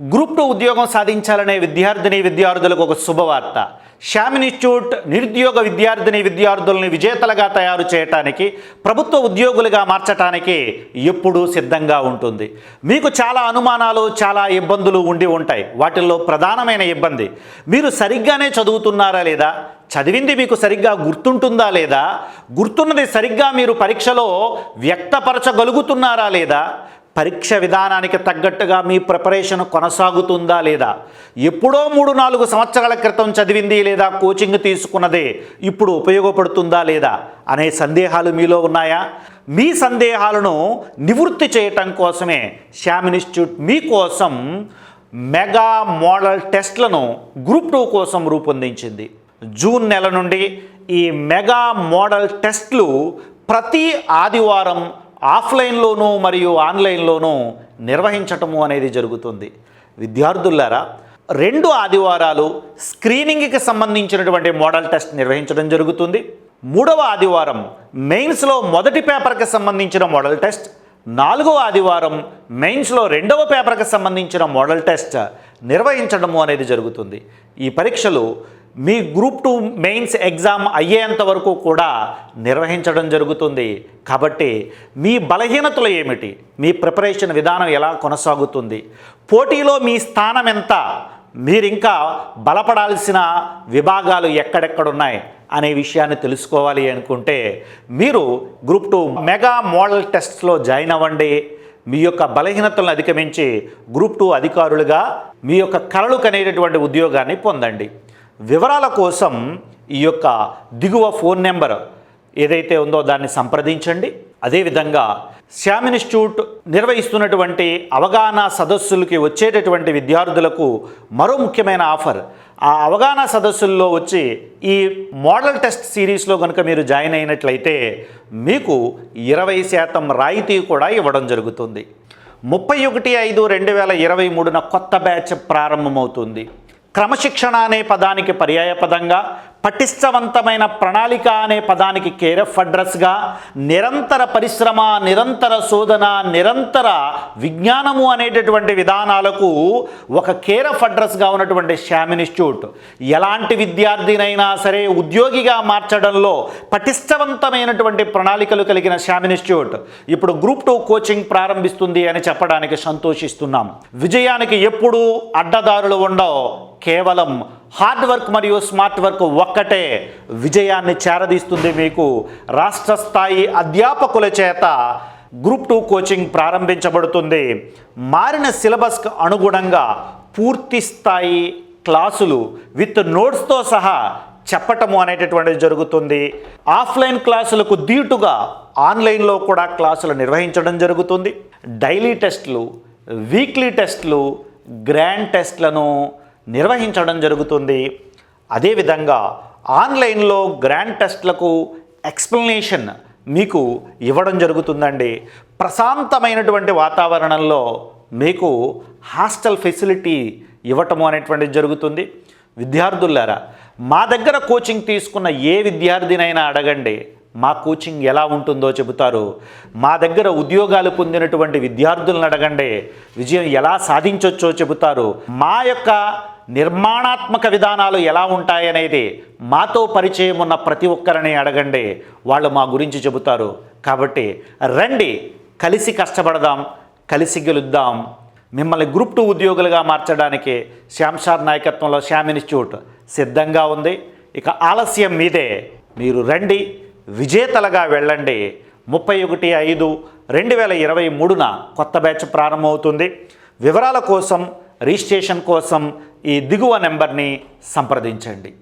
Group two ఉద్యోగం సాధించాలనే విద్యార్థిని విద్యార్థులకు ఒక శుభవార్త. శ్యామ్ ఇన్స్టిట్యూట్ నిరుద్యోగ విద్యార్థిని విద్యార్థుల్ని విజేతలుగా తయారు చేయటానికి ప్రభుత్వ ఉద్యోగులుగా మార్చటానికి ఎప్పుడూ సిద్ధంగా ఉంటుంది. మీకు చాలా అనుమానాలు చాలా ఇబ్బందులు ఉండి ఉంటాయి. వాటిల్లో ప్రధానమైన ఇబ్బంది మీరు సరిగ్గానే చదువుతున్నారా లేదా? చదివింది మీకు సరిగ్గా గుర్తుంటుందా లేదా? గుర్తున్నది సరిగ్గా మీరు పరీక్షలో వ్యక్తపరచగలుగుతున్నారా లేదా? పరీక్ష విధానానికి తగ్గట్టుగా మీ ప్రిపరేషన్ కొనసాగుతుందా లేదా? ఎప్పుడో మూడు నాలుగు సంవత్సరాల క్రితం చదివింది లేదా? కోచింగ్ తీసుకున్నదే ఇప్పుడు ఉపయోగపడుతుందా లేదా? అనే సందేహాలు మీలో ఉన్నాయా? మీ సందేహాలను నివృత్తి చేయటం కోసమే శ్యామ్ ఇన్స్టిట్యూట్ మీకోసం మెగా మోడల్ టెస్ట్లను గ్రూప్ టూ కోసం రూపొందించింది. జూన్ నెల నుండి ఈ మెగా మోడల్ టెస్ట్లు ప్రతి ఆదివారం ఆఫ్లైన్లోనూ మరియు ఆన్లైన్లోనూ నిర్వహించటము అనేది జరుగుతుంది. విద్యార్థులారా రెండు ఆదివారాలు స్క్రీనింగ్కి సంబంధించినటువంటి మోడల్ టెస్ట్ నిర్వహించడం జరుగుతుంది. మూడవ ఆదివారం మెయిన్స్లో మొదటి పేపర్కి సంబంధించిన మోడల్ టెస్ట్. నాలుగవ ఆదివారం మెయిన్స్లో రెండవ పేపర్కి సంబంధించిన మోడల్ టెస్ట్ నిర్వహించడము అనేది జరుగుతుంది. ఈ పరీక్షలు మీ గ్రూప్ టూ మెయిన్స్ ఎగ్జామ్ అయ్యేంత వరకు కూడా నిర్వహించడం జరుగుతుంది. కాబట్టి మీ బలహీనతలు ఏమిటి? మీ ప్రిపరేషన్ విధానం ఎలా కొనసాగుతుంది? పోటీలో మీ స్థానం ఎంత? మీరింకా బలపడాల్సిన విభాగాలు ఎక్కడెక్కడున్నాయి అనే విషయాన్ని తెలుసుకోవాలి అనుకుంటే మీరు గ్రూప్ టూ మెగా మోడల్ టెస్ట్లో జాయిన్ అవ్వండి. మీ యొక్క బలహీనతలను అధిగమించి గ్రూప్ టూ అధికారులుగా మీ యొక్క కళలు కనేటటువంటి ఉద్యోగాన్ని పొందండి. వివరాల కోసం ఈ యొక్క దిగువ ఫోన్ నెంబర్ ఏదైతే ఉందో దాన్ని సంప్రదించండి. అదేవిధంగా శ్యామ్ ఇన్స్టిట్యూట్ నిర్వహిస్తున్నటువంటి అవగాహన సదస్సులకి వచ్చేటటువంటి విద్యార్థులకు మరో ముఖ్యమైన ఆఫర్. ఆ అవగాహన సదస్సుల్లో వచ్చి ఈ మోడల్ టెస్ట్ సిరీస్లో కనుక మీరు జాయిన్ అయినట్లయితే మీకు ఇరవై శాతం రాయితీ కూడా ఇవ్వడం జరుగుతుంది. ముప్పై ఒకటి ఐదు రెండు వేల ఇరవై మూడున కొత్త బ్యాచ్ ప్రారంభమవుతుంది. క్రమశిక్షణ అనే పదానికి పర్యాయపదంగా పటిష్టవంతమైన ప్రణాళిక అనే పదానికి కేరఫ్ అడ్రస్గా నిరంతర పరిశ్రమ నిరంతర శోధన నిరంతర విజ్ఞానము అనేటటువంటి విధానాలకు ఒక కేరఫ్ అడ్రస్గా ఉన్నటువంటి శ్యామ్ ఇన్స్టిట్యూట్. ఎలాంటి విద్యార్థినైనా సరే ఉద్యోగిగా మార్చడంలో పటిష్టవంతమైనటువంటి ప్రణాళికలు కలిగిన శ్యామ్ ఇన్స్టిట్యూట్. ఇప్పుడు గ్రూప్ టూ కోచింగ్ ప్రారంభిస్తుంది అని చెప్పడానికి సంతోషిస్తున్నాం. విజయానికి ఎప్పుడూ అడ్డదారులు ఉండవు. కేవలం హార్డ్ వర్క్ మరియు స్మార్ట్ వర్క్ ఒక్కటే విజయాన్ని చేరదీస్తుంది మీకు. రాష్ట్ర స్థాయి అధ్యాపకుల చేత గ్రూప్ టూ కోచింగ్ ప్రారంభించబడుతుంది. మారిన సిలబస్కు అనుగుణంగా పూర్తి స్థాయి క్లాసులు విత్ నోట్స్తో సహా చెప్పటము అనేటటువంటిది జరుగుతుంది. ఆఫ్లైన్ క్లాసులకు దీటుగా ఆన్లైన్లో కూడా క్లాసులు నిర్వహించడం జరుగుతుంది. డైలీ టెస్ట్లు వీక్లీ టెస్ట్లు గ్రాండ్ టెస్ట్లను నిర్వహించడం జరుగుతుంది. అదేవిధంగా ఆన్లైన్లో గ్రాండ్ టెస్ట్లకు ఎక్స్ప్లెనేషన్ మీకు ఇవ్వడం జరుగుతుందండి. ప్రశాంతమైనటువంటి వాతావరణంలో మీకు హాస్టల్ ఫెసిలిటీ ఇవ్వటము అనేటువంటిది జరుగుతుంది. విద్యార్థులారా మా దగ్గర కోచింగ్ తీసుకున్న ఏ విద్యార్థినైనా అడగండి మా కోచింగ్ ఎలా ఉంటుందో చెబుతారు. మా దగ్గర ఉద్యోగాలు పొందినటువంటి విద్యార్థులను అడగండి విజయం ఎలా సాధించవచ్చో చెబుతారు. మా యొక్క నిర్మాణాత్మక విధానాలు ఎలా ఉంటాయనేది మాతో పరిచయం ఉన్న ప్రతి ఒక్కరిని అడగండి. వాళ్ళు మా గురించి చెబుతారు. కాబట్టి రండి కలిసి కష్టపడదాం కలిసి గెలుద్దాం. మిమ్మల్ని గ్రూప్ టూ ఉద్యోగులుగా మార్చడానికి శ్యామ్ సార్ నాయకత్వంలో శ్యామ్ ఇన్స్టిట్యూట్ సిద్ధంగా ఉంది. ఇక ఆలస్యం మీదే. మీరు రండి విజేతలుగా వెళ్ళండి. ముప్పై ఒకటి ఐదు రెండు వేల ఇరవై మూడున కొత్త బ్యాచ్ ప్రారంభమవుతుంది. వివరాల కోసం రిజిస్ట్రేషన్ కోసం ఈ దిగువ నెంబర్ని సంప్రదించండి.